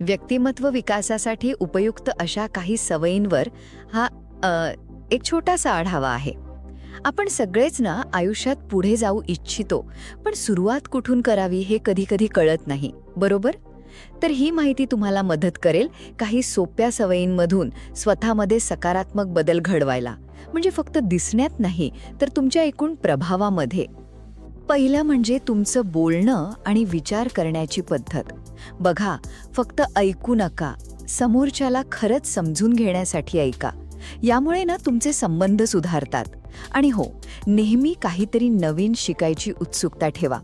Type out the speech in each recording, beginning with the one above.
व्यक्तिमत्व विकासासाठी उपयुक्त अशा काही सवयींवर हा अ, एक छोटासा आढावा आहे. आपण सगळेच ना आयुष्यात पुढे जाऊ इच्छितो पण सुरुवात कुठून करावी हे कधी कधी कळत नाही बरोबर? तर ही माहिती तुम्हाला मदत करेल काही सोप्या सवयींमधून स्वतःमध्ये सकारात्मक बदल घडवायला. म्हणजे फक्त दिसण्यात नाही तर तुमच्या एकूण प्रभावामध्ये. पहिलं म्हणजे तुमचं बोलणं आणि विचार करण्याची पद्धत. बघा फक्त ऐकू नका. समोरच्याला खरंच समजून घेण्यासाठी ऐका. यामुळे ना तुमचे संबंध सुधारतात. आणि हो नेहमी काहीतरी नवीन शिकायची उत्सुकता ठेवा.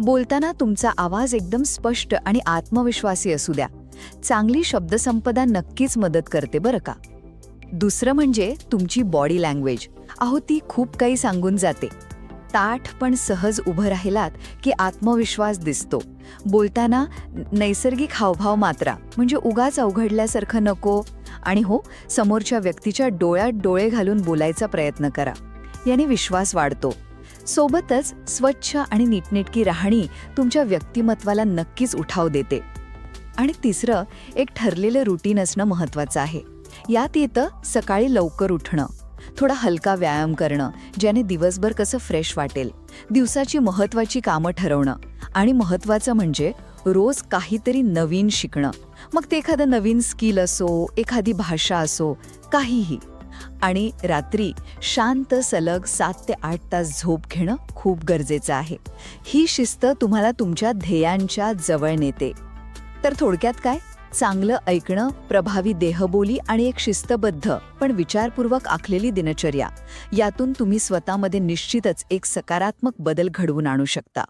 बोलताना तुमचा आवाज एकदम स्पष्ट आणि आत्मविश्वासी असू द्या. चांगली शब्दसंपदा नक्कीच मदत करते बरं का? दुसरं म्हणजे तुमची बॉडी लँग्वेज. अहो ती खूप काही सांगून जाते. ताठ पण सहज उभं राहिलात की आत्मविश्वास दिसतो. बोलताना नैसर्गिक हावभाव मात्रा म्हणजे उगाच अवघडल्यासारखं नको. आणि हो समोरच्या व्यक्तीच्या डोळ्यात डोळे घालून बोलायचा प्रयत्न करा. याने विश्वास वाढतो. सोबतच स्वच्छ आणि नीटनेटकी राहणी तुमच्या व्यक्तिमत्वाला नक्कीच उठाव देते. आणि तिसरं एक ठरलेलं रुटीन असणं महत्त्वाचं आहे. यात येतं सकाळी लवकर उठणं. थोडा हलका व्यायाम करणं ज्याने दिवसभर कसं फ्रेश वाटेल दिवसाची महत्वाची कामं ठरवणं आणि महत्वाचं म्हणजे रोज काहीतरी नवीन शिकणं. मग ते एखादं नवीन स्किल असो एखादी भाषा असो काहीही. आणि रात्री शांत सलग सात ते आठ तास झोप घेणं खूप गरजेचं आहे. ही शिस्त तुम्हाला तुमच्या ध्येयांच्या जवळ नेते. तर थोडक्यात काय? चांगलं ऐकणं प्रभावी देहबोली आणि एक शिस्तबद्ध पण विचारपूर्वक आखलेली दिनचर्या. यातून तुम्ही स्वतःमध्ये निश्चितच एक सकारात्मक बदल घडवून आणू शकता.